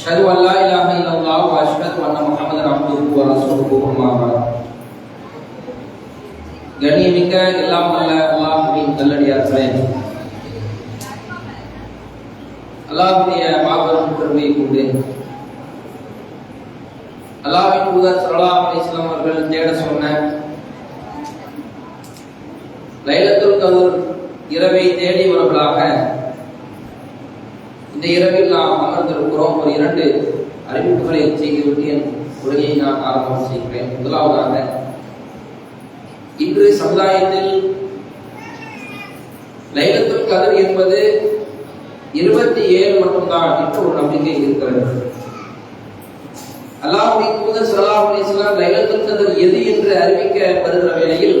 أشهد أن لا إله إلا الله وأشهد أن محمدا عبده ورسوله أما بعد கண்ணியமிக்க எல்லாம் வல்ல அல்லாஹுவின் நல்லடியார்களே அல்லாஹுடைய மாபெரும் பெருமையை கொண்டு அல்லாஹ்வின் தூதர் ஸல்லல்லாஹு அலைஹி வஸல்லம் அவர்கள் தேட சொன்ன லைலத்துல் கதர் இரவை தேடியவர்களாக இந்த இரவில் நாம் அமர்ந்திருக்கிறோம். ஒரு இரண்டு அறிவிப்புகளை செய்துவிட்டு என் உரையை நான் ஆரம்பம் செய்கிறேன். முதலாவதாக இன்று சமுதாயத்தில் லைலத்துல் கதர் என்பது இருபத்தி ஏழு மட்டும்தான் என்று ஒரு நம்பிக்கை இருக்கிறது. அல்லாஹுடைய தூதர் ஸல்லல்லாஹு அலிஸ்லாம் லைலத்துல் கதர் எது என்று அறிவிக்க வருகிற வேளையில்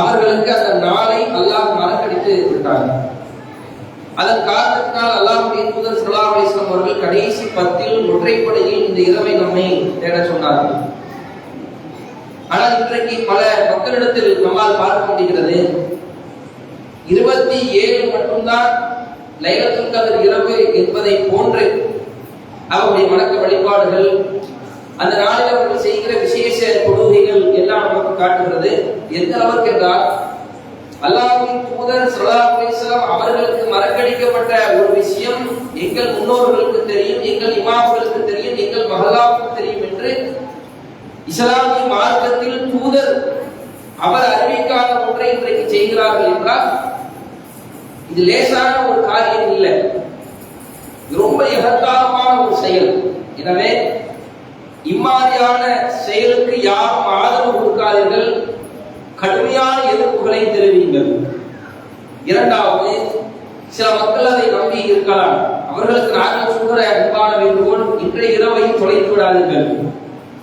அவர்களுக்கு அந்த நாளை அல்லாஹ் மறக்கடித்து விட்டார். அதன் காரணத்தினால் அல்லாஹுடைய தூதர் ஸல்லல்லாஹு அவர்கள் கடைசி பத்தில் ஒற்றைப்படையில் இந்த இரவை நம்மை தேட சொன்னார்கள். ஆனால் இன்றைக்கு பல மக்களிடத்தில் நம்மால் பார்க்க முடிகிறது. இருபத்தி ஏழு மட்டும்தான் லைலத்துல் கதர் இரவு என்பதை போன்று அவருடைய வணக்க வழிபாடுகள் அந்த நாளில் அவர்கள் செய்கிற விசேஷ கொடுகைகள் எல்லாம் நமக்கு காட்டுகிறது. எந்த அளவுக்கு என்றால் அல்லாஹ்வின் தூதர் சல்லாஹ் அவர்களுக்கு மறக்கடிக்கப்பட்ட ஒரு விஷயம் எங்கள் முன்னோர்களுக்கு தெரியும் எங்கள் இமாம்களுக்கு தெரியும் எங்கள் மகளாவுக்கு தெரியும் என்று இஸ்லாமிய மார்க்கத்தில் தூதர் அவர் அறிவிக்காத ஒன்றை இன்றைக்கு செய்கிறார்கள் என்றால் இது லேசான ஒரு காரியம் இல்லை. ரொம்ப எகத்தாரமான ஒரு செயல். எனவே இம்மாதிரியான செயலுக்கு யாரும் ஆதரவு கொடுக்காதீர்கள். கடுமையான எதிர்ப்புகளை தெரிவிங்கள். இரண்டாவது சில மக்கள் அதை நம்பி இருக்கலாம். அவர்களுக்கு நாங்கள் சொல்கிற அன்பான வேண்டுகோள் இன்றைய இரவை தொலைத்து விடாதீர்கள்.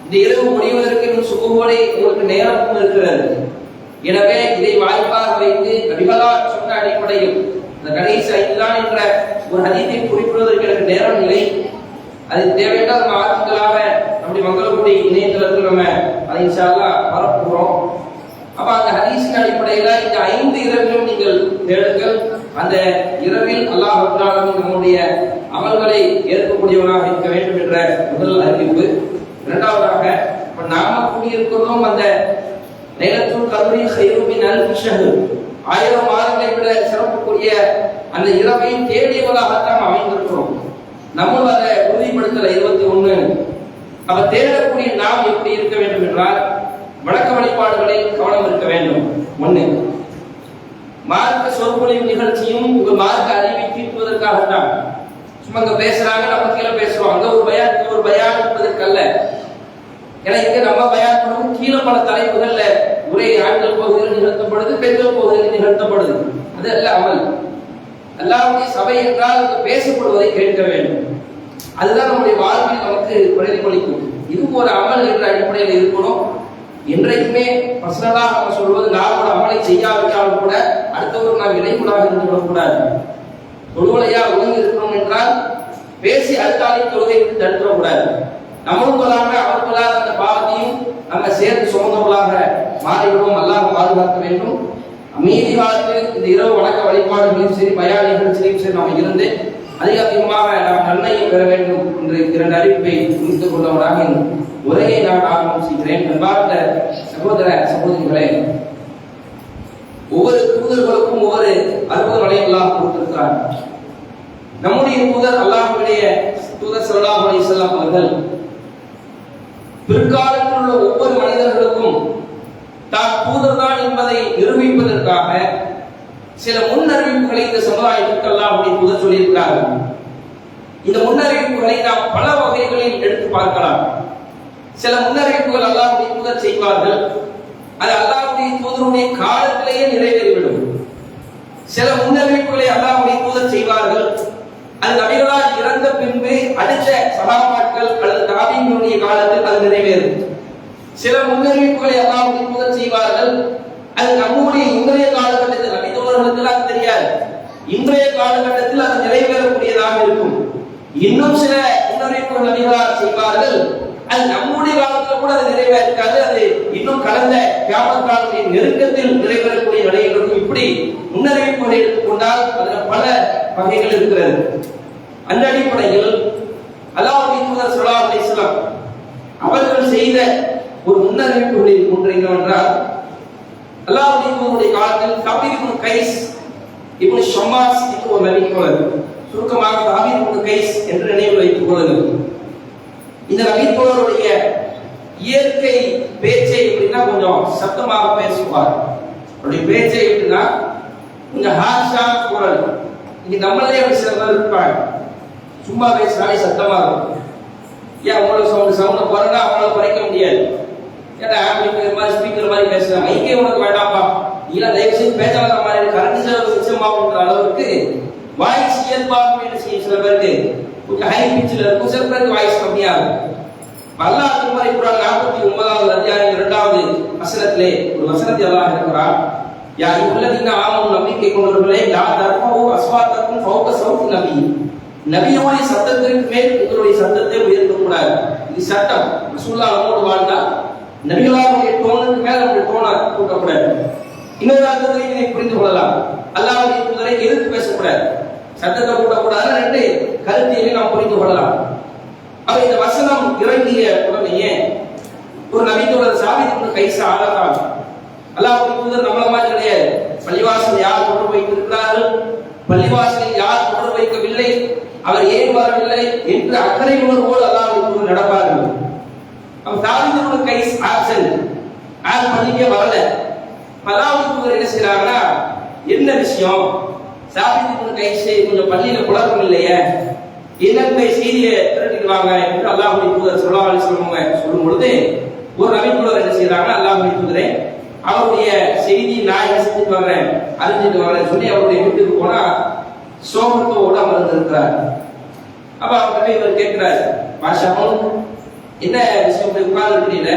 இந்த இரவு முடிவதற்கு இன்னும் சுகமோடை உங்களுக்கு நேரமும் இருக்கிறது. எனவே இதை வாய்ப்பாக வைத்து நபிகளா சொன்ன அடிப்படையில் இந்த கடைசி ஐந்தான் என்ற ஒரு ஹதீத்தை குறிப்பிடுவதற்கு எனக்கு நேரம் இல்லை. அது தேவையான நம்ம நம்முடைய மங்களக்குடி இணையதளத்தில் நம்ம அதை இன்ஷால்லா பரப்புகிறோம். அப்ப அந்த ஹதீஸின் அடிப்படையில இந்த ஐந்து இரவிலும் நீங்கள் தேடுங்கள். அந்த இரவில் அல்லாஹ் நம்முடைய அமல்களை ஏற்கக்கூடியவனாக இருக்க வேண்டும் என்ற முதல் அறிவிப்பு. இரண்டாவதாக நாம கூடியிருக்கிறோம் அந்த லைலத்துல் கல்வி செய்யும் மின் ஆயிரம் மாதங்களை விட சிறப்புக்குரிய அந்த இரவை தேடியவர்களாகத்தான் அமைந்திருக்கிறோம். நம்மளும் அதை உறுதிப்படுத்தல இருபத்தி ஒண்ணு. அவர் தேடக்கூடிய நாம் எப்படி இருக்க வேண்டும் என்றால் வணக்க வழிபாடுகளில் கவனம் இருக்க வேண்டும். ஒண்ணு மார்க்க சொற்பொழிவு நிகழ்ச்சியும் உங்க மார்க்க அறிவை தீர்ப்பதற்காகத்தான். சும்மா இங்க பேசுறாங்க நம்ம கீழே பேசுவோம். அங்க ஒரு பயான் இங்க ஒரு பயான் என்பதற்கல்ல. ஏன்னா இங்க நம்ம பயான் பண்ணவும் கீழே பல தலைப்புகள்ல உரை ஆண்கள் பகுதியில் நிகழ்த்தப்படுது பெண்கள் பகுதியில் நிகழ்த்தப்படுது. அது அல்ல அமல். அல்லாவுடைய சபை என்றால் அங்கு பேசப்படுவதை கேட்க வேண்டும். அதுதான் நம்முடைய வாழ்வில் நமக்கு பிரதிபலிக்கும் இது ஒரு அமல் என்ற அடிப்படையில் இருக்கணும். என்றைக்குமே பர்சனலாக அவங்க சொல்வது நான் ஒரு அமலை செய்யாவிட்டாலும் கூட அடுத்தவர் நாம் இடைமுடாக இருந்து விடக்கூடாது தொழுவலையா ஒழுங்கு இருக்கணும் என்றால் பேசி அடுத்தாலே தொழுகை விட்டு தடுத்துடக்கூடாது. நம்மளும் அவர்களாக அந்த பாவத்தையும் நம்ம சேர்ந்து சுமந்தவர்களாக மாறிவிடுவோம். அல்லாஹ் பாதுகாக்க வேண்டும். மீதி காலத்தில் இந்த இரவு வணக்க வழிபாடுகளையும் சரி பயான் நிகழ்ச்சியிலையும் சரி நாம் இருந்து அதிக அதிகமாக நாம் நன்மையும் பெற வேண்டும் என்று இரண்டு அறிவிப்பை முடித்துக் கொண்டவராக உரையை நான் ஆரம்பம் செய்கிறேன். அன்பார்ந்த சகோதர சகோதரிகளே ஒவ்வொரு தூதர்களுக்கும் ஒவ்வொரு அற்புத வளையங்களாக கொடுத்திருக்கிறார் நம்முடைய தூதர் அல்லாஹுடைய தூதர் ஸல்லல்லாஹு அலி வஸல்லம் அவர்கள் பிற்காலத்தில் உள்ள ஒவ்வொரு மனிதர்களுக்கும் தான் தூதர்தான் என்பதை நிரூபிப்பதற்காக சில முன்னறிவிப்புகளை இந்த சமுதாயத்துக்கெல்லாம் அப்படி தூதர் சொல்லியிருக்கிறார்கள். இந்த முன்னறிவிப்புகளை நாம் பல வகைகளில் எடுத்து பார்க்கலாம். சில முன்னறிவிப்புகள் அல்லாஹுடைய தூதர் செய்வார்கள். அது அல்லாஹுடைய தூதருடைய காலத்திலேயே நிறைவேறிவிடும். சில முன்னறிவிப்புகளை அல்லாஹ்வுடைய தூதர் செய்வார்கள். அது நபிகளால் இறந்த பின்பு அடுத்த சகாபாக்கள் அல்லது காலத்தில் அது நிறைவேறும். சில முன்னறிவிப்புகளை அல்லாஹ்வுடைய தூதர் செய்வார்கள். அது நம்முடைய இன்றைய காலகட்டத்தில் நபித்தோழர்களுக்கு அது தெரியாது. இன்றைய காலகட்டத்தில் அது நிறைவேறக்கூடியதாக இருக்கும். இன்னும் சில முன்னறிவிப்புகள் அதிகாரம் செய்வார்கள் அது நம்முடைய காலத்துல கூட அது நிறைவேறாது அது இன்னும் கடந்த கியாமத் காலத்தின் நெருக்கத்தில் நிறைவேறக்கூடிய நிலையில் இருக்கும். இப்படி முன்னறிவிப்புகளை எடுத்துக்கொண்டால் அதுல பல வகைகள் இருக்கிறது. அந்த அடிப்படையில் அல்லாஹ்வுடைய சொல்லா அலிஸ்லாம் அவர்கள் செய்த ஒரு முன்னறிவிப்புகளில் ஒன்று என்னவென்றால் அல்லாவுடைய காலத்தில் கபீர் கைஸ் இப்படி ஷமாஸ் என்று ஒரு நபி தோழர் சுருக்கமாக கபீர் கைஸ் என்று நினைவில் வைத்துக் கொள்ளுங்கள். இந்த நபி தோழருடைய இயற்கை பேச்சை எப்படின்னா கொஞ்சம் சத்தமாக பேசுவார். அவருடைய பேச்சை எப்படின்னா கொஞ்சம் ஹார்ஷா குரல். இங்க நம்மளே அப்படி சில இருப்பாங்க. சும்மா பேசினாலே சத்தமா இருக்கும். ஏன் உங்களுக்கு சவுண்ட் சவுண்ட் குறைனா அவங்களால குறைக்க முடியாது. ஏன்னா ஆம்பிளிஃபையர் மாதிரி ஸ்பீக்கர் மாதிரி பேசுறாங்க? மைக்கே உனக்கு வேண்டாம். இல்ல தயவு செய்து பேச்சாளர் மாதிரி கரண்ட் செலவு மிச்சமாகுன்ற அளவுக்கு வாய்ஸ் இயல்பாக என்ன செய்யும் சில பேருக்கு கொஞ்சம் ஹை பிச்சில் இருக்கும் சில பேருக்கு வாய்ஸ் கம்மியாகும் அல்லாஹ் திருமறை குரான் நாற்பத்தி ஒன்பதாவது அத்தியாயம் இரண்டாவது வசனத்திலே ஒரு வசனத்தை அல்லாஹ் இருக்கிறார் யா உள்ளதின் ஆமம் நம்பிக்கை கொண்டவர்களே லா தர்ஃபவு அஸ்வாத்தக்கும் ஃபௌக சௌத் நபி நபியோடைய சத்தத்திற்கு மேல் உங்களுடைய சத்தத்தை உயர்த்த கூடாது இது சட்டம் ரசூல்லா நம்மோடு வாழ்ந்தா நபிகளாருடைய டோனுக்கு மேல நம்முடைய டோனை கூட்டக்கூடாது இன்னொரு அர்த்தத்தில் இதை புரிந்து கொள்ளலாம். அல்லாவுடைய தூதரை எதிர்த்து பேசக்கூடாது. சத்தத்தை கூட்டக்கூடாது ரெண்டு கருத்தியை நாம் புரிந்து கொள்ளலாம். அப்ப இந்த வசனம் இறங்கிய உடனேயே ஒரு நபித்தோழர் சாபித்து கைசா ஆளத்தான் அல்லாவுடைய தூதர் நம்மள மாதிரி கிடையாது. பள்ளிவாசல் யார் தொடர்பு வைத்திருக்கிறார்கள் பள்ளிவாசலில் யார் கொண்டு வைக்கவில்லை? அவர் ஏன் வரவில்லை? என்று அக்கறை உணர்வோடு அல்லாவுடைய தூதர் நடப்பார்கள். அவன் தாவிதோட கைஸ் ஆப்சன் யார் பள்ளிக்கே வரல. அல்லாஹ்வுடைய தூதர் என்ன செய்யறாங்கன்னா என்ன விஷயம்? சாபித்து செய்ய கொஞ்சம் பள்ளியில குழப்பம் இல்லையே? என்னென்ன செய்தியை திரட்டிடுவாங்க என்று அல்லாஹுடைய தூதர் சொல்லா சொல்லுவாங்க சொல்லும் பொழுது ஒரு நபிக்குள்ளவர் என்ன செய்யறாங்க அல்லாஹுடைய தூதரே அவருடைய செய்தி நான் என்ன செஞ்சுட்டு வர்றேன் அறிஞ்சிட்டு வர்றேன் சொல்லி அவருடைய வீட்டுக்கு போனா சோகத்தோட அமர்ந்திருக்கிறார் அப்ப அவர்கிட்ட இவர் கேட்கிறார் பாஷாவும் என்ன விஷயம் போய் உட்கார்ந்து இருக்கிறீங்க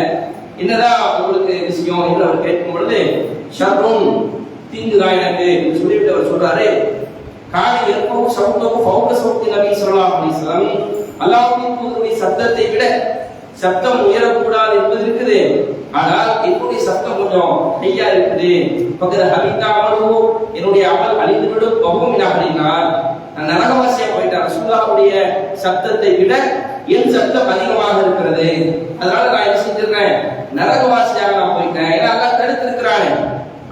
என்னதான் உங்களுக்கு விஷயம் என்று அவர் கேட்கும் பொழுது ஷர்ரும் தீங்குதான் எனக்கு என்று சொல்லிவிட்டு அவர் சொல்றாரு. காலை எப்பவும் சவுத்தவும் பௌத்த சவுத்தி நபி சொல்லலாம் அலிஸ்லாம் அல்லாஹ்வுடைய தூதருடைய சத்தத்தை விட சத்தம் உயரக்கூடாது என்பது இருக்குது. ஆனால் என்னுடைய சத்தம் கொஞ்சம் ஹையா இருக்குது. பக்கத்துல ஹபித்தா அமர்வோ என்னுடைய அமல் அழிந்துவிடும். பகுமின் அப்படின்னால் நான் நரகவாசியா போயிட்டேன். சுல்லாவுடைய சத்தத்தை விட என் சத்தம் அதிகமாக இருக்கிறது. அதனால நான் என்ன செஞ்சிருக்கேன்? நரகவாசியாக நான் போயிட்டேன். ஏன்னா அல்லாஹ் தடுத்திருக்கிறானே.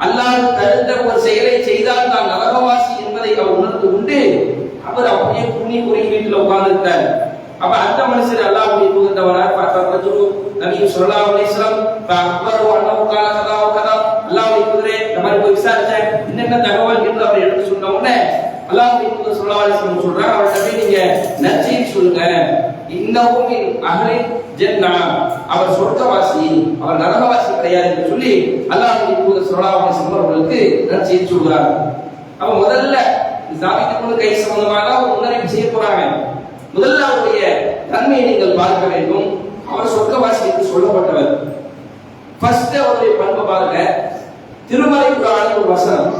அல்லாஹ் தடுத்த ஒரு செயலை செய்தால் தான் நரகவாசி என்பதை அவர் உணர்ந்து கொண்டு அவர் அப்படியே புண்ணி குறை வீட்டில் உட்கார்ந்துருக்கார் அப்ப அந்த மனுஷர் அல்லாஹ் புகுந்தவனார். பார்த்தா நபி சொல்லா அலைஹி வஸல்லம் அக்பர் அன்னஹு கால கதா கதா அல்லாஹ் குதிரை இந்த மாதிரி போய் விசாரிச்சேன். என்னென்ன தகவல் என்று அவர் எடுத்து சொன்ன உடனே அல்லாஹ்வுடைய தூதர் ஸல்லல்லாஹு சொல்றாங்க அவர்கிட்ட போய் நீங்க நற்செய்தி சொல்லுங்க. இன்னமும் அகலின் ஜென்னா அவர் சொர்க்கவாசி அவர் நரகவாசி கிடையாது என்று சொல்லி அல்லாஹ் இப்போது சொல்லாமல் அலைஹி வஸல்லம் சொல்கிறார். அப்ப முதல்ல சாபித்து கொண்டு கை சம்பந்தமாக ஒரு முன்னறிவு செய்ய போறாங்க. முதல்ல அவருடைய தன்மையை நீங்கள் பார்க்க வேண்டும். அவர் சொர்க்கவாசி என்று சொல்லப்பட்டவர். ஃபர்ஸ்ட் அவருடைய பண்பை பாருங்க. திருமலை குரானில் ஒரு வசனம்.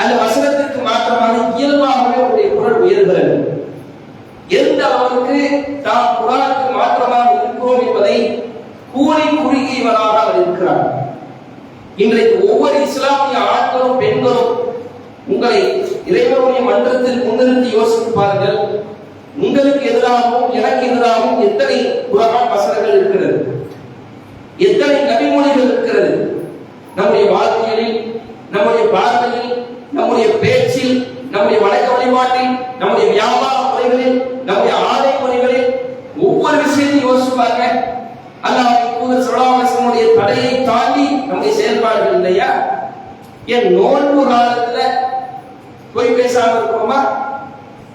அந்த வசனத்திற்கு மாற்றமாக இயல்பாகவே அவருடைய குரல் உயர்கிறது. எந்த அளவுக்கு நாம் குரானுக்கு மாற்றமாக இருக்கிறோம் என்பதை கூறி குறுகியவராக அவர் இருக்கிறார். இன்றைக்கு ஒவ்வொரு இஸ்லாமிய ஆண்களும் பெண்களும் உங்களை இறைவனுடைய மன்றத்தில் முன்னிறுத்தி யோசித்து பாருங்கள். உங்களுக்கு எதிராகவும் எனக்கு எதிராகவும் எத்தனை குரான் வசனங்கள் இருக்கிறது? எத்தனை நபிமொழிகள் இருக்கிறது? நம்முடைய வாழ்க்கையில் நம்முடைய பார்வையில் நம்முடைய பேச்சில் நம்முடைய வணக்க வழிபாட்டில் நம்முடைய வியாபார முறைகளில் நம்முடைய ஆடை முறைகளில் ஒவ்வொரு விஷயத்தையும் யோசிச்சு பாருங்க. அல்லாஹ் தூதர் சொல்லவாசனுடைய தடையை தாண்டி நம்முடைய செயல்பாடுகள் இல்லையா? என் நோன்பு காலத்துல போய் பேசாம இருக்கிறோமா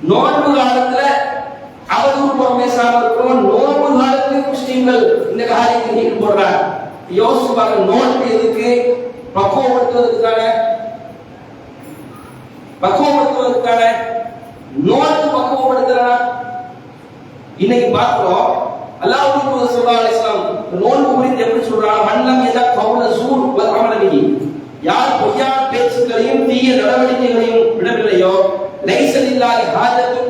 நோன்பு காலத்துல அவதூறு பேசாம இருக்கிறோம் நோன்பு காலத்துல முஸ்லீம்கள் இந்த காரியத்தில் ஈடுபடுறாங்க யோசிச்சு பாருங்க நோன்பு எதுக்கு? பக்குவப்படுத்துவதற்கான. பக்குவப்படுத்துவதற்கான. நோன்பு பக்குவப்படுத்துறா இன்னைக்கு பார்க்கிறோம் அல்லாஹ்வுக்கு தூதர் ஸல்லல்லாஹு அலைஹி வஸல்லம் நோன்பு குறித்து எப்படி சொல்றாங்க? மன்னம் எதா கவுல சூர் வல் அமலபிஹி யார் பொய்யா பேச்சுக்களையும் தீய நடவடிக்கைகளையும் விடவில்லையோ லைசலில்லாஹி ஹாஜத்து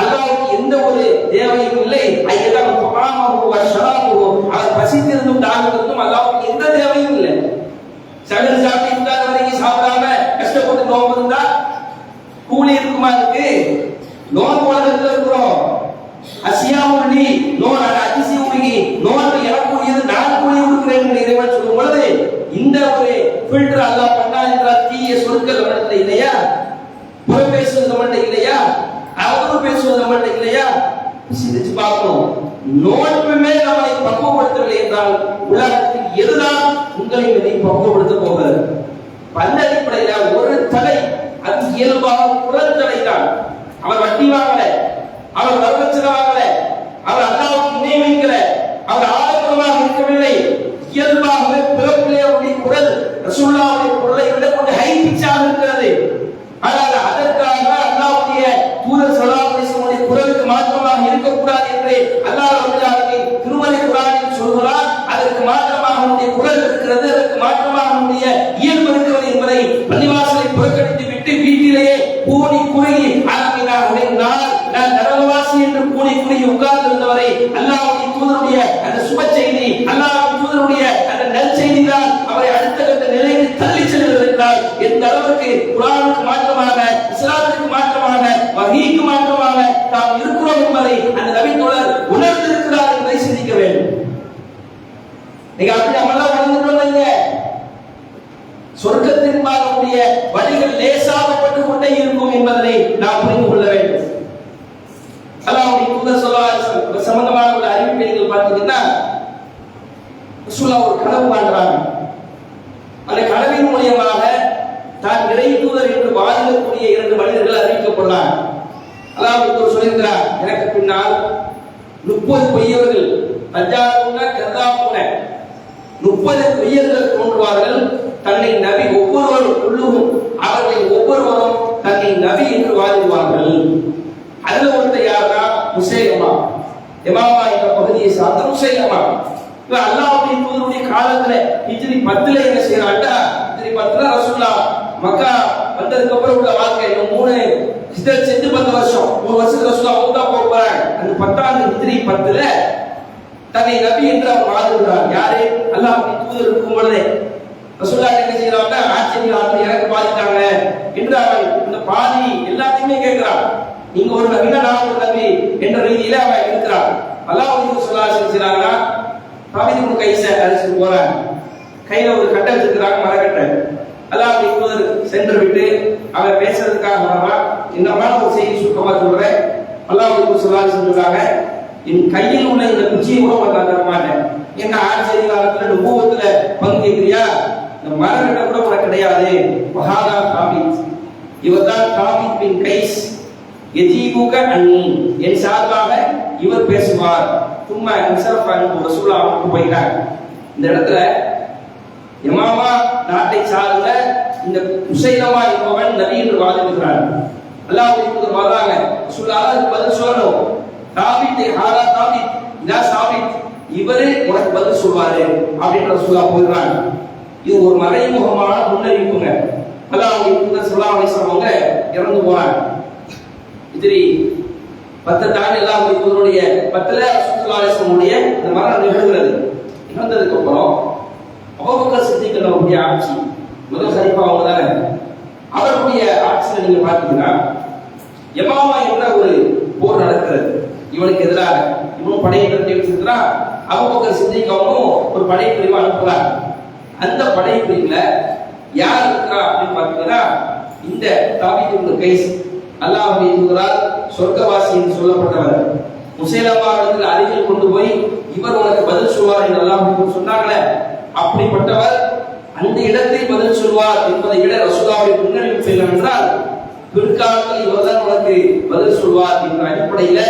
அல்லாஹ்வுக்கு எந்த ஒரு தேவையும் இல்லை. ஐயதான் துஆமஹு வ ஷராபுஹு. அவர் பசித்திருந்தும் தாகத்திருந்தும் அல்லாஹ்வுக்கு எந்த தேவையும் இல்லை. சகல் சாப்பிட்டு இஃப்தார் வரைக்கும் சாப்பிடாம கஷ்டப்பட்டு நோம்பு இருந்தா கூலி இருக்குமா இருக்கு நோன்பு உலகத்துல அசியாவும் பண்ணி நோன் அதிசி உருகி நோன்பு எனக்குரியது நான் கூலி கொடுக்கிறேன் என்று இறைவன் சொல்லும் பொழுது இந்த ஒரு ஃபில்டர் அல்லாஹ் பண்ணா என்றால் தீய சொற்கள் நம்மகிட்ட இல்லையா? புறம் பேசுவது நம்மகிட்ட இல்லையா? அவதூறு பேசுவது நம்மகிட்ட இல்லையா? சிந்திச்சு பார்க்கணும். நோன்புமே நம்மை பக்குவப்படுத்தவில்லை என்றால் உலகத்தில் எதுதான் உங்களை இதை பக்குவப்படுத்த போகிறது பல்லடிப்படையில ஒரு தலை அது இயல்பாக தலை தான். அவர் வட்டி வாங்கல. அவர் வரதட்சணை அவர் அல்லாவுக்கு இணை வைக்கல அவர் ஆடம்பரமாக இருக்கவில்லை இயல்பாகவே பிறப்பிலே அவருடைய குரல் ரசூல்லாவுடைய குரலை விட கொஞ்சம் ஹை பிச்சாக இருக்கிறது ஆனால் அதற்காக அல்லாவுடைய தூதர் சலாமுடைய குரலுக்கு மாற்றமாக இருக்கக்கூடாது என்று அல்லாஹ் ரபுல்லாஹி திருமலை குரானில் சொல்கிறார் அதற்கு மாற்றமாக அவனுடைய குரல் இருக்கிறது அதற்கு மாற்றமாக அவனுடைய இயல்பு இருக்கிறது என்பதை பள்ளிவாசலை புறக்கணித்து விட்டு வீட்டிலேயே கூனி குறுகி ஆரம்பினார் உடைந்தால் நான் நரகவாசி என்று கூனி குறுகி உட்கார்ந்து இருந்தவரை அல்லாஹ்வுடைய தூதருடைய அந்த சுப செய்தி அல்லாஹ்வுடைய தூதருடைய அந்த நல் செய்தி தான் அவரை அடுத்த கட்ட நிலைக்கு தள்ளி செல்கிறது என்றால் எந்த அளவுக்கு குரானுக்கு மாற்றமாக இஸ்லாத்திற்கு மாற்றமாக வஹீக்கு மாற்றமாக நாம் இருக்கிறோம் என்பதை அந்த நபி தோழர் உணர்ந்திருக்கிறார் என்பதை சிந்திக்க வேண்டும் நீங்க அப்படி நம்மளாம் உணர்ந்துட்டோம் வைங்க சொர்க்கத்தின் வழிகள் லேசாகப்பட்டு கொண்டே இருக்கும் என்பதனை நாம் புரிந்து கொள்ள வேண்டும். அல்லாவுடைய தூதர் ஸல்லல்லாஹு சம்பந்தமான உள்ள அறிவிப்பை நீங்கள் பார்த்தீங்கன்னா ரசூலா ஒரு கனவு காண்றாங்க. அந்த கனவின் மூலியமாக தான் இறை தூதர் என்று வாதிடக்கூடிய இரண்டு மனிதர்கள் அறிவிக்கப்படுறாங்க அல்லாஹ் சொல்லியிருக்கிறார் எனக்கு பின்னால் முப்பது பொய்யவர்கள் தஜாருன கதாபுன முப்பது பொய்யர்கள் தோன்றுவார்கள் தன்னை நபி ஒவ்வொருவரும் உள்ளும் அவர்கள் ஒவ்வொருவரும் தன்னை நபி என்று வாதிடுவார்கள். அதுல ஒருத்தர் யாருன்னா? முசேகமா எமாமா என்ற பகுதியை சார்ந்த முசேகமா இப்ப அல்லாஹ்வுடைய தூதருடைய காலத்துல ஹிஜ்ரி பத்துல என்ன செய்யறாண்டா ஹிஜ்ரி பத்துல ரசூல்லா மக்கா வந்ததுக்கு அப்புறம் உள்ள வாழ்க்கை இன்னும் மூணு ஹிஜ்ரத் செஞ்சு பத்து வருஷம். மூணு வருஷத்துக்கு அவங்க தான் போக போறாங்க அந்த பத்தாவது ஹிஜ்ரி பத்துல தன்னை நபி என்று அவர் வாழ்கிறார் யாரு? அல்லாஹ்வுடைய தூதர் இருக்கும் பொழுதே. ரசூல்லா என்ன செய்யறாங்க ஆச்சரிய ஆட்கள் எனக்கு பாதிட்டாங்க என்று அவன் இந்த பாதி எல்லாத்தையுமே கேட்கிறான் நீங்க ஒரு நபினா நான் ஒரு நபி என்ற ரீதியில அவன் இருக்கிறான். அல்லாஹ் சொல்லா செஞ்சாங்கன்னா தாவிதி கை அழைச்சிட்டு போறாங்க. கையில ஒரு கட்டை வச்சிருக்கிறாங்க மரக்கட்டை அல்லாஹ் இப்போது சென்று விட்டு அவன் பேசுறதுக்காக வரான் என்னமான ஒரு செய்தி சுருக்கமா சொல்றேன். அல்லாஹ் சொல்லா செஞ்சுருக்காங்க என் கையில் உள்ள இந்த குச்சியை கூட உனக்கு நான் தரமாட்டேன். என்ன ஆட்சி காலத்துல நுபுவத்துல பங்கு கேட்கிறியா? இந்த மரக்கட்டை கூட உனக்கு கிடையாது. மகாதா காபித். இவர் தான் காபித் பின் கைஸ். எஜீபுக அண்ணி என் சார்பாக இவர் பேசுவார். சும்மா இன்சரஃப் அன்பு ரசூலா விட்டு போயிட்டார். இந்த இடத்துல எமாமா நாட்டை சார்ந்த இந்த முசைலமா என்பவன் நபி என்று வாதிடுகிறார் அல்லாஹ் தூதர் வர்றாங்க ரசூலா பதில் சொல்லணும். தாபித் ஹாரா தாபித் இதா சாபித். இவரே உனக்கு பதில் சொல்வாரு. அப்படின்னு ரசூலா போயிடுறாங்க இது ஒரு மறைமுகமான முன்னறிவிப்புங்க. அல்லாஹ் சொல்லாமலை சொல்றவங்க இறந்து போறாங்க இதிரி பத்து தாண்டி எல்லாம் தூதருடைய பத்துல சுற்றுலாசனுடைய இந்த மரணம் நிகழ்கிறது. நிகழ்ந்ததுக்கு அப்புறம் அபுபக்கர் சித்திக் அவருடைய ஆட்சி முதல் சரிப்பா அவங்க தானே? அவருடைய ஆட்சியில் நீங்க பாத்தீங்கன்னா எமாமா என்ற ஒரு போர் நடக்கிறது? இவனுக்கு எதிராக இவனும் படையை திரட்டி வச்சிருக்கிறான். அபுபக்கர் சித்திக் அவனும் ஒரு படையை பிரிவு அனுப்புறான் அந்த படைப்பிரிவுல யார் இருக்கிறா அப்படின்னு பாத்தீங்கன்னா இந்த தாபித்து கைஸ். அல்லாஹ்வுடைய தூதரால் சொர்க்கவாசி என்று சொல்லப்பட்டவர். முசைலமாவிடத்தில் அருகில் கொண்டு போய் இவர் உனக்கு பதில் சொல்வார் என்று அல்லாஹ் சொன்னாங்களே. அப்படிப்பட்டவர் அந்த இடத்தை பதில் சொல்வார் என்பதை விட ரசூலாவை முன்னெடுத்து செல்லும் என்றால் பிற்காலத்தில் இவர்தான் உனக்கு பதில் சொல்வார் என்ற அடிப்படையில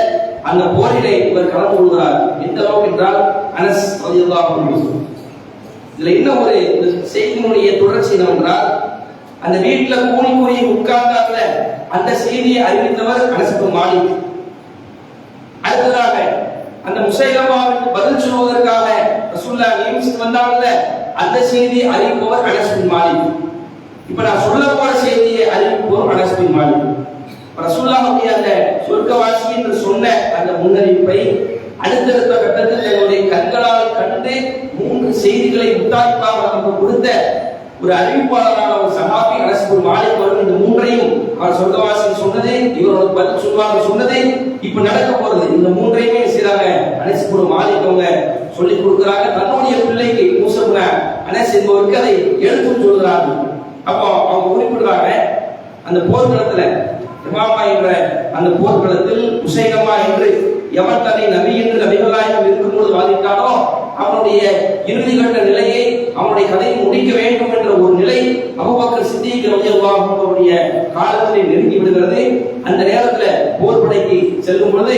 அந்த போரிலே இவர் கலந்து கொள்கிறார். எந்த அளவுக்கு என்றால் அனஸ் ரலியல்லாஹு அன்ஹு. இதுல என்ன ஒரு செய்தியினுடைய தொடர்ச்சி என்னவென்றால் அந்த வீட்டுல கூலி கூறி உட்கார்ந்தார்ல அந்த செய்தியை அறிவித்தவர் அனசுக்கு மாலிக். அடுத்ததாக அந்த முசைலமாவுக்கு பதில் சொல்வதற்காக ரசூல்லா நியமிச்சு வந்தாங்கல்ல அந்த செய்தியை அறிவிப்பவர் அனஸ் மாலிக். இப்ப நான் சொல்ல போற செய்தியை அறிவிப்பவர் அனஸ் மாலிக். ரசூல்லாவுடைய அந்த சொர்க்கவாசி என்று சொன்ன அந்த முன்னறிவிப்பை அடுத்தடுத்த கட்டத்தில் என்னுடைய கண்களால் கண்டு மூன்று செய்திகளை முத்தாய்ப்பாக நமக்கு கொடுத்த ஒரு அறிவிப்பாளரான ஒரு சகாபி அரசு மாலிக் வரும் இந்த மூன்றையும் அவர் சொர்க்கவாசி சொன்னது இவரோட பதில் சொல்வாங்க சொன்னது இப்ப நடக்க போறது. இந்த மூன்றையுமே செய்றாங்க அனசுபுரம் மாலிக் அவங்க சொல்லி கொடுக்குறாங்க. தன்னுடைய பிள்ளைக்கு மூசம்ன அனஸ் என்பவருக்கு அதை எழுத்து சொல்கிறாங்க அப்போ அவங்க குறிப்பிடுறாங்க அந்த போர்க்களத்துல இமாமா என்ற அந்த போர்க்களத்தில் உசைகமா என்று எவன் தன்னை நபி என்று நபிகளாயிரம் இருக்கும்போது வாதிட்டானோ அவனுடைய இறுதிகட்ட நிலையை அவனுடைய கதையை முடிக்க வேண்டும் என்ற ஒரு நிலை அபுபக்கர் சித்திக்கு ரலியல்லாஹு காலத்திலே நெருங்கி விடுகிறது. அந்த நேரத்துல போர் படைக்கு செல்லும் பொழுது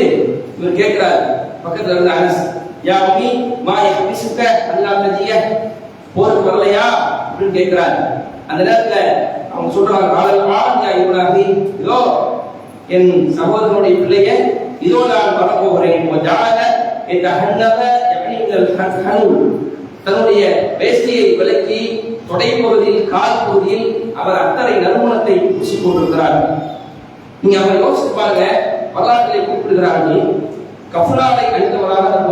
இவர் கேட்கிறார் பக்கத்துல இருந்த அரசு யா அம்மி மா யஹ்பிசுக்க அல்லாஹ் நஜிய போருக்கு வரலையா? அப்படின்னு கேட்கிறார். அந்த நேரத்துல அவங்க சொல்றாங்க காலம் காலம் யா இப்ராஹிம். இதோ என் சகோதரனுடைய பிள்ளைய இதோ நான் வரப்போகிறேன் ஜால இந்த ஹன்னத யமீனல் தன்னுடைய வேஷ்டியை விலக்கி தொடை பகுதியில் கால் பகுதியில் அவர் அத்தனை நறுமணத்தை பூசிக் கொண்டிருக்கிறார். நீங்க அவர் யோசிச்சு பாருங்க வரலாற்றிலே குறிப்பிடுகிறார்கள் கஃபுலாவை அணிந்தவராக அந்த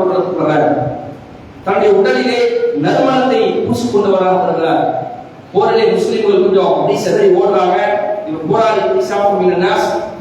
தன்னுடைய உடலிலே நறுமணத்தை பூசிக்கொண்டவராக வருகிறார். போரிலே முஸ்லிம்கள் கொஞ்சம் அப்படி செதறி ஓடுறாங்க. இவர் போராளி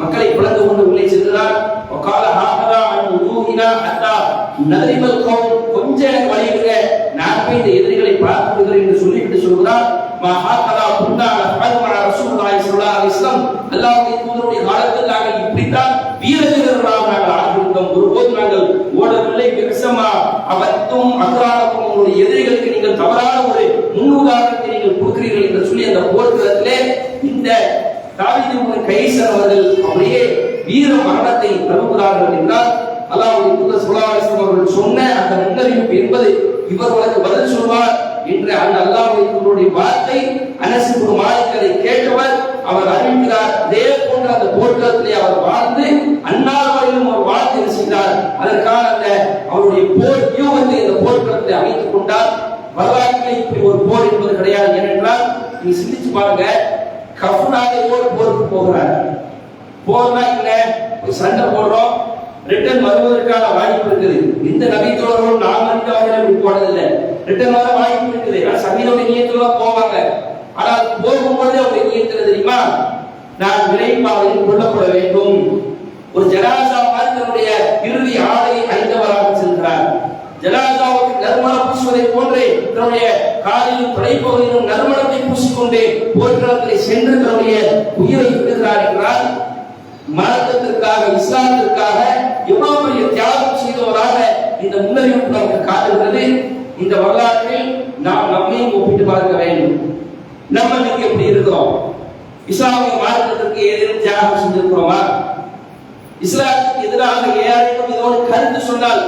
மக்களை பிளந்து கொண்டு உள்ளே செல்கிறார். وقال هكذا عن وجوهنا حتى نضرب القوم கொஞ்சம் எனக்கு வழி விடுங்க நான் போய் இந்த எதிரிகளை பார்த்து விடுகிறேன் என்று சொல்லிவிட்டு சொல்கிறார் மா ஹாக்கதா குன்னா ஃபர்மா ரசூலுல்லாஹி ஸல்லல்லாஹு அலைஹி வஸல்லம் அல்லாஹ்வுடைய தூதருடைய காலத்தில் நாங்கள் இப்படித்தான் வீர வீரர்களாக நாங்கள் ஆகியிருந்தோம் ஒருபோது நாங்கள் ஓடவில்லை பெருசமா அவத்தும் அக்ரானுக்கும் உங்களுடைய எதிரிகளுக்கு நீங்கள் தவறான ஒரு முன்னுதாரணத்தை நீங்கள் கொடுக்கிறீர்கள் என்று சொல்லி அந்த போர்க்களத்திலே இந்த தாவீது கைசர் அவர்கள் அப்படியே வீர மரணத்தை தருகிறார்கள் என்றால் அல்லாவுடைய தூதர் ஸல்லல்லாஹு அவர்கள் சொன்ன அந்த முன்னறிவிப்பு என்பது இவர் உனக்கு பதில் சொல்வார் என்று அந்த அல்லாவுடைய தூதருடைய வார்த்தை அனஸ் ஒரு மாலிக் கேட்டவர். அவர் அறிவிக்கிறார் இதே போன்ற அந்த போர்க்களத்திலே அவர் வாழ்ந்து அன்னார் வரையிலும் வாழ்த்து செய்தார்? அதற்கான அந்த அவருடைய போர் வியூகத்தை இந்த போர்க்களத்தை அமைத்துக் கொண்டார். வரலாற்றில் இப்படி ஒரு போர் என்பது கிடையாது. ஏனென்றால் நீங்க சிந்திச்சு பாருங்க கஃபுனாக ஒரு போருக்கு போகிறார் போர்னா இல்ல ஒரு சண்டை போடுறோம். ரிட்டர்ன் வருவதற்கான வாய்ப்பு இருக்குது. இந்த நபித்தோழர்களும் நாம் இருந்த வகையில் போனதில்லை. ரிட்டர்ன் வர வாய்ப்பு இருக்குது. ஆனா சமீப நியத்துல போவாங்க. ஆனால் போகும்போது அவங்க நீயத்துல தெரியுமா? நான் விரைப்பாவையில் கொல்லப்பட வேண்டும். ஒரு ஜனாசா மாதிரி தன்னுடைய இறுதி ஆடை அணிந்தவராக சென்றார். ஜனாசாவுக்கு நறுமணம் பூசுவதை போன்றே தன்னுடைய காலிலும் தொலைப்பகுதியிலும் நறுமணத்தை பூசிக்கொண்டே போர்க்களத்திலே சென்று தன்னுடைய உயிரை விடுகிறார் என்றால் மார்க்கத்திற்காக இஸ்லாத்திற்காக எவ்வளவு பெரிய தியாகம் செய்தவராக இந்த முன்னறிவிப்பு நமக்கு காட்டுகிறது. இந்த வரலாற்றில் நாம் நம்மையும் ஒப்பிட்டு பார்க்க வேண்டும். நம்ம இன்னைக்கு எப்படி இருக்கிறோம்? இஸ்லாமிய மார்க்கத்திற்கு ஏதேனும் தியாகம் செஞ்சிருக்கிறோமா? இஸ்லாத்துக்கு எதிராக ஏழைக்கும் இதோடு கருத்து சொன்னால்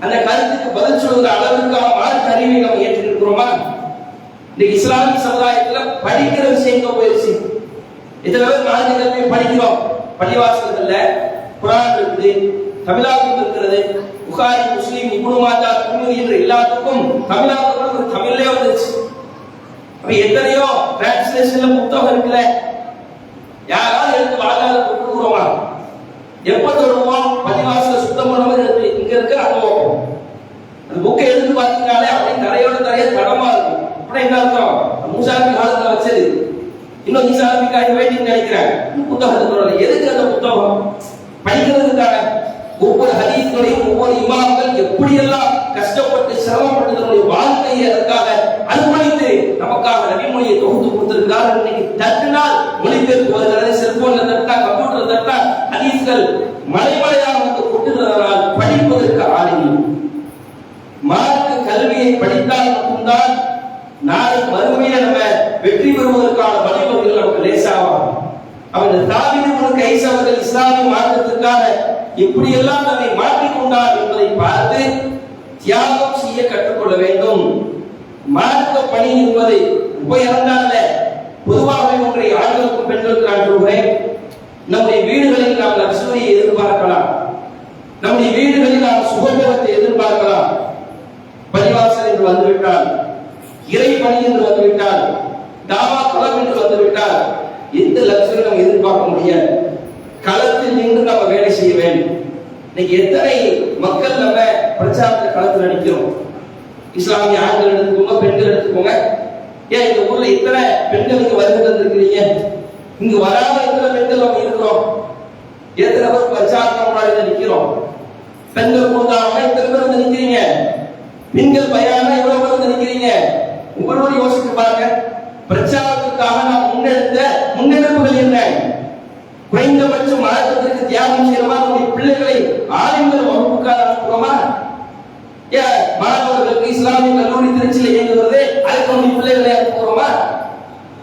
அந்த கருத்துக்கு பதில் சொல்கிற அளவிற்கான மார்க்க அறிவை நம்ம ஏற்றிருக்கிறோமா? இன்னைக்கு இஸ்லாமிய சமுதாயத்துல படிக்கிற விஷயங்க போயிடுச்சு. இத்தனை பேர் மார்க்க படிக்கிறோம்? பள்ளிவாசல்கள்ல குரான் இருக்குது தமிழாக்கம் இருக்கிறது புகாரி முஸ்லீம் இப்னு மாஜா திருமதி என்ற எல்லாத்துக்கும் தமிழாக்கம் ஒரு தமிழ்லயே வந்துச்சு அப்ப எத்தனையோ டிரான்ஸ்லேஷன்ல புத்தகம் இருக்குல்ல? யாராவது எடுத்து கொடுத்து கொடுக்குறோமா எப்ப தொடுவோம் பள்ளிவாசல சுத்தம் பண்ணுவது இருக்கு இங்க இருக்கு அங்க அந்த புக்கை எடுத்து பார்த்தீங்கனாலே அப்படியே தரையோட தரைய தடமா இருக்கும். அப்படியே என்ன அர்த்தம்? மூசாமி காலத்து இன்னும் ஈசாமிக்காக வேண்டி நினைக்கிறேன் புத்தகத்துக்கு எதுக்கு அந்த புத்தகம்? படிக்கிறதுக்கான ஒவ்வொரு ஹதீஸ்களையும் ஒவ்வொரு இமாம்கள் எப்படியெல்லாம் கஷ்டப்பட்டு சிரமப்பட்டு தன்னுடைய வாழ்க்கையை அதற்காக அர்ப்பணித்து நமக்காக நபிமொழியை தொகுத்து கொடுத்திருக்கிறார் இன்னைக்கு தட்டினால் மொழிபெயர்ப்பு வருகிறது. செல்போன்ல தட்டா கம்ப்யூட்டர் தட்டா ஹதீஸ்கள் மலைமலையாக வந்து கொட்டுகிறதனால் படிப்பதற்கு ஆளுமை மார்க்க கல்வியை படித்தால் மட்டும்தான் நாளை மறுமையை நம்ம வெற்றி பெறுவதற்கான வழி அவர்கள் தாவின கைஸ் அவர்கள் இஸ்லாமிய மார்க்கத்திற்காக எப்படியெல்லாம் தன்னை மாற்றிக் கொண்டார் என்பதை பார்த்து தியாகம் செய்ய கற்றுக்கொள்ள வேண்டும். மார்க்க பணி என்பதை போய் பொதுவாக பொதுவாகவே ஒன்றை ஆண்களுக்கும் பெண்களுக்கு நான் சொல்கிறேன். நம்முடைய வீடுகளில் நாம் லக்ஸுரியை எதிர்பார்க்கலாம். நம்முடைய வீடுகளில் நாம் சுகபோகத்தை எதிர்பார்க்கலாம். பரிவாசல் என்று வந்துவிட்டால் இறை பணி என்று வந்துவிட்டால் தாவா குளம் என்று வந்துவிட்டால் எந்த லட்சணம் நம்ம உருவாக்க முடியாது. களத்தில் நின்று நம்ம வேலை செய்ய வேண்டும் இன்னைக்கு எத்தனை மக்கள் நம்ம பிரச்சாரத்தை களத்தில் நிற்கிறோம் இஸ்லாமிய ஆண்கள் எடுத்துக்கோங்க பெண்கள் எடுத்துக்கோங்க. ஏன் இந்த ஊர்ல இத்தனை பெண்கள் இங்க வருகை தந்திருக்கிறீங்க இங்க வராத எத்தனை பெண்கள் நம்ம இருக்கிறோம்? எத்தனை பேர் பிரச்சாரம் முன்னாடி நிற்கிறோம் பெண்கள் கொடுத்தாங்க இத்தனை பேர் வந்து நிக்கிறீங்க? பெண்கள் பையனா எவ்வளவு பேர் வந்து நிக்கிறீங்க? ஒவ்வொருவரும் யோசித்து பாருங்க. பிரச்சாரத்துக்காக நாம் முன்னெடுத்த முன்னெடுப்புகள் என்ன? குறைந்தபட்சம் மார்க்கத்திற்கு தியாகம் செய்யறோமா நம்முடைய பிள்ளைகளை ஆளுநர் வகுப்புக்காக அனுப்புறோமா? ஏன் மாணவர்களுக்கு இஸ்லாமிய கல்லூரி திருச்சியில் இயங்குகிறது அதுக்கு நம்முடைய பிள்ளைகளை அனுப்புறோமா?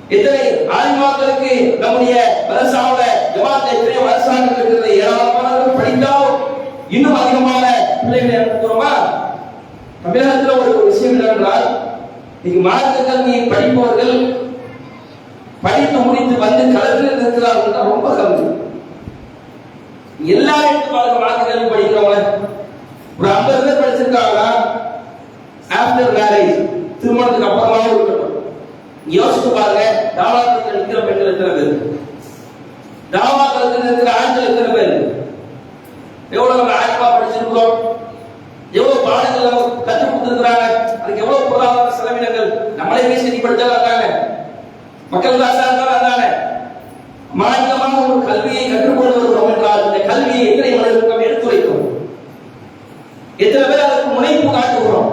எத்தனை ஆலிமாக்களுக்கு நம்முடைய மதசாவோட ஜமாத்தை எத்தனை அரசாங்கம் இருக்கிறது ஏராளமானவர்கள் படித்தால் இன்னும் அதிகமான பிள்ளைகளை அனுப்புகிறோமா தமிழகத்தில் ஒரு ஒரு விஷயம் என்னவென்றால் இன்னைக்கு மார்க்க கல்வியை படிப்பவர்கள் படித்து முடித்து வந்து களத்தில் இருக்கிறார்கள் ரொம்ப கம்மி. எல்லா இடத்து வாழ்க்கையிலும் கல்வி படிக்கிறவங்க ஒரு ஐம்பது பேர் படிச்சிருக்காங்கன்னா ஆஃப்டர் மேரேஜ் திருமணத்துக்கு அப்புறமாவும் இருக்கட்டும். யோசிச்சு பாருங்க தாவாரத்தில் இருக்கிற பெண்கள் எத்தனை பேர்? இருக்கிற ஆண்கள் எத்தனை பேர்? எவ்வளவு நம்ம ஆய்வா படிச்சிருக்கிறோம்? எவ்வளவு பாடங்கள் கற்றுக் கொடுத்திருக்கிறாங்க? அதுக்கு எவ்வளவு பொருளாதார செலவினங்கள்? நம்மளே சரி படிச்சாலும் மக்கள் தாசா இருந்தாலும் அதாங்க மாநிலமாக ஒரு கல்வியை கற்றுக்கொண்டு வருகிறோம் என்றால் இந்த கல்வியை எத்தனை மனிதர்கள் நாம் எடுத்துரைக்கிறோம் எத்தனை பேர் அதற்கு முனைப்பு காட்டுகிறோம்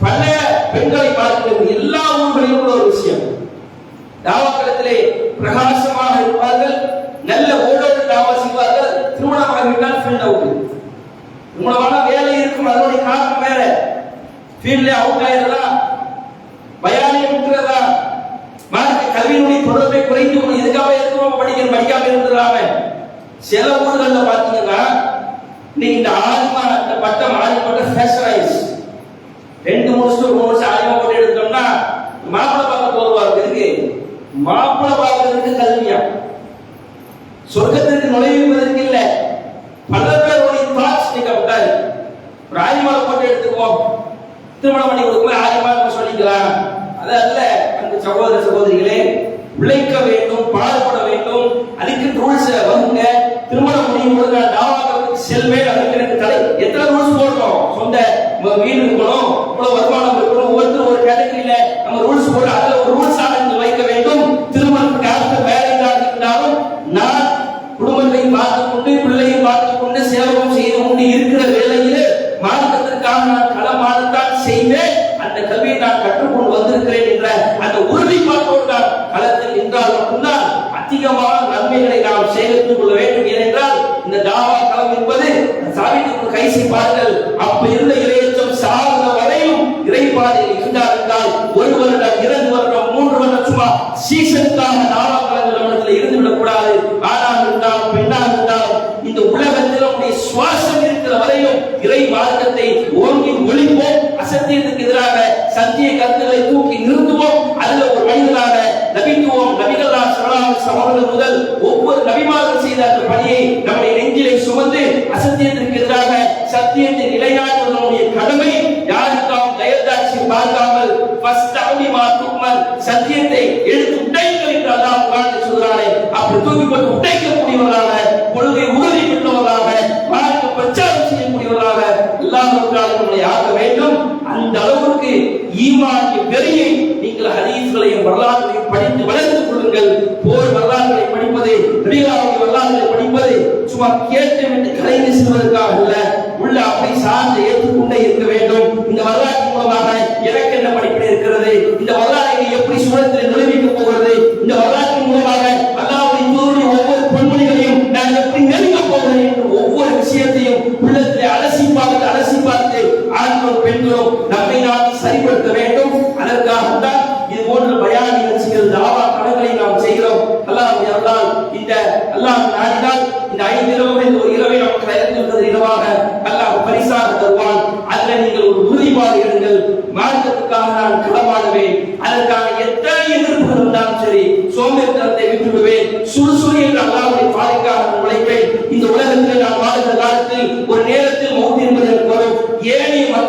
பல பெண்களை பார்க்கிறது எல்லா ஊர்களிலும் உள்ள ஒரு விஷயம் தாவாக்களத்திலே பிரகாசமாக இருப்பார்கள் நல்ல ஓடோடு தாவா செய்வார்கள் திருமணமாகிவிட்டால் ஃபீல்ட் அவுட் திருமணமான வேலை இருக்கும் அதனுடைய காரணம் வேற ஃபீல்ட்ல அவுட் ஆயிடலாம் பயானியை விட்டுறதா மார்க்க கல்வியினுடைய தொடர்பை குறைத்து கொண்டு இதுக்காக எதுக்கு நம்ம படிக்கணும் படிக்காம இருந்துடலாமே சில ஊர்கள்ல பாத்தீங்கன்னா இன்னைக்கு இந்த ஆத்மா இந்த பட்டம் ஆதி பட்டம் ஃபேஷனைஸ் ரெண்டு முடிச்சுட்டு ஒரு முடிச்சு ஆயிரம் போட்டு எடுத்தோம்னா மாப்பிள்ளை பார்க்க போதுவாங்க இருக்கு மாப்பிள்ளை பார்க்கறதுக்கு கல்வியா சொர்க்கத்திற்கு நுழைவதற்கு இல்ல பல பேருடைய தாட்ஸ் நீக்கப்பட்டாரு ராஜிமாவை போட்டு எடுத்துக்குவோம். திருமணம் பண்ணி கொடுக்கும்போது ஆயிரமாலை சொல்லிக்கலாம். அது அல்ல அந்த சகோதர சகோதரிகளே உழைக்க வேண்டும் பாடுபட வேண்டும். அதுக்கு ரூல்ஸ் வந்துங்க திருமணம் முடியும் போது நான் தாவாக்களுக்கு செல்வேன் அதுக்கு எனக்கு தடை. எத்தனை ரூல்ஸ் போடணும் சொந்த நம்ம வீடு இருக்கணும் இவ்வளவு வருமானம் இருக்கணும். ஒவ்வொருத்தரும் ஒரு கேட்டகரியில நம்ம ரூல்ஸ் போட்டு அதுல ஒரு ரூல்ஸ் நான் கற்றுக்கொண்டு வந்திருக்கிறேன் என்ற அந்த உறுதிப்பாட்டோடு நான் களத்தில் நின்றால் மட்டும்தான் அதிகமான நன்மைகளை நாம் சேகரித்துக் கொள்ள வேண்டும். ஏனென்றால் இந்த தாவா களம் என்பது சாவிக்கு கைசி பாருங்கள் அப்ப இருந்த இளையச்சம் சார்ந்த வரையும் இறைப்பாதையில் இருந்தார் என்றால் ஒரு வருடம் இரண்டு வருடம் மூன்று வருடம் சும்மா சீசனுக்காக தாவா களங்கள் நம்மிடத்தில் இருந்து விடக்கூடாது. ஆணாக இருந்தாலும் பெண்ணாக இருந்தாலும் இந்த உலகத்தில் நம்முடைய சுவாசம் இருக்கிற வரையும் இறை மார்க்கத்தை சத்திய கருத்துக்களை தூக்கி நிறுத்துவோம். அதுல ஒரு மனிதனாக நபித்துவோம். நபிகள் சரணாக முதல் ஒவ்வொரு நபிமார்கள் செய்த அந்த பணியை நம்முடைய நெஞ்சிலை சுமந்து அசத்தியத்திற்கு எதிராக சத்தியத்தை நிலைநாட்டுவது கடமை யாருக்காம் தயதாட்சி பார்க்காமல் சத்தியத்தை எடுத்து உடைங்கள் என்று அல்லாஹ் குர்ஆனில் சொல்கிறானே அப்படி தூக்கி போட்டு உடைக்கக்கூடியவர்களாக கொள்கை உறுதி பெற்றவர்களாக மார்க்க பிரச்சாரம் செய்யக்கூடியவர்களாக அல்லாஹ் நம்மளை ஆக்க வேண்டும். அந்த அளவுக்கு ஈமானிய வெறியை நீங்கள் ஹதீஸ்களையும் வரலாறுகளையும் படித்து வளர்த்துக் கொள்ளுங்கள். போர் வரலாறுகளை படிப்பது நபிகளாருடைய வரலாறுகளை படிப்பது சும்மா கேட்டு விட்டு கலைந்து செல்வதற்காக அல்ல. உள்ள அப்படி சார்ந்து ஏற்றுக்கொண்டே இருக்க வேண்டும். இந்த வரலாற்று மூலமாக எனக்கு என்ன படிப்பினை இருக்கிறது? இந்த வரலாறு எப்படி சூழத்தில் நிரூபிக்க போகிறது? இந்த வரலாற்றின் மூலமாக அல்லாவுடைய தூருடைய ஒவ்வொரு பொன்மொழிகளையும் நான் எப்படி நெருங்க போகிறேன்? என்று ஒவ்வொரு விஷயத்தையும் உள்ளத்திலே அலசி ஆண்களோ ஆண்களும் பெண்களும் நம்மை நாம் சரிப்படுத்த வேண்டும். அதற்காகத்தான் இது போன்ற பயான் நிகழ்ச்சிகள் தாவா கடன்களை நாம் செய்கிறோம். அல்லாஹ் அல்லாஹ் இந்த அல்லாஹ் நாடினால் இந்த ஐந்து இரவும் இந்த ஒரு இரவை நமக்கு இறங்குகிறது இரவாக அல்லாஹ் பரிசாக தருவான். அதுல நீங்கள் ஒரு உறுதிப்பாடு எடுங்கள். மார்க்கத்துக்காக நான் களமாடுவேன் அதற்காக எத்தனை எதிர்ப்புகள் இருந்தாலும் சரி சோம்பேறித்தனத்தை விட்டுவிடுவேன் சுறுசுறு என்று அல்லாஹ்வுடைய பாதைக்காக உழைப்பேன். இந்த உலகத்தில் நாம் வாழ்கிற காலத்தில் ஒரு நேரம்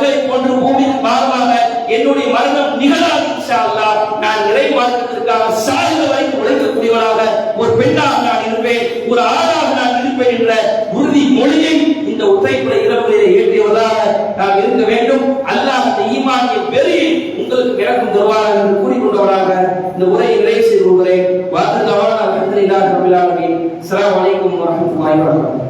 ஏனைய மக்களை போன்று பூமிக்கு பாரமாக என்னுடைய மரணம் நிகழாது அல்லாஹ். நான் இறை மார்க்கத்திற்காக சாய்ந்த வரைக்கும் உழைக்கக்கூடியவராக ஒரு பெண்ணாக நான் இருப்பேன் ஒரு ஆணாக நான் இருப்பேன் என்ற உறுதி மொழியை இந்த உத்தைப்புற இரவுகளை ஏற்றியவராக நாம் இருக்க வேண்டும். அல்லாஹ் அந்த ஈமானிய வெறியை உங்களுக்கு இறக்கும் தருவாராக என்று கூறிக்கொண்டவராக இந்த உரையை நிறைவு செய்து கொள்கிறேன். வாக்கு தவறான கருத்தில் இல்லாத அஸ்ஸலாமு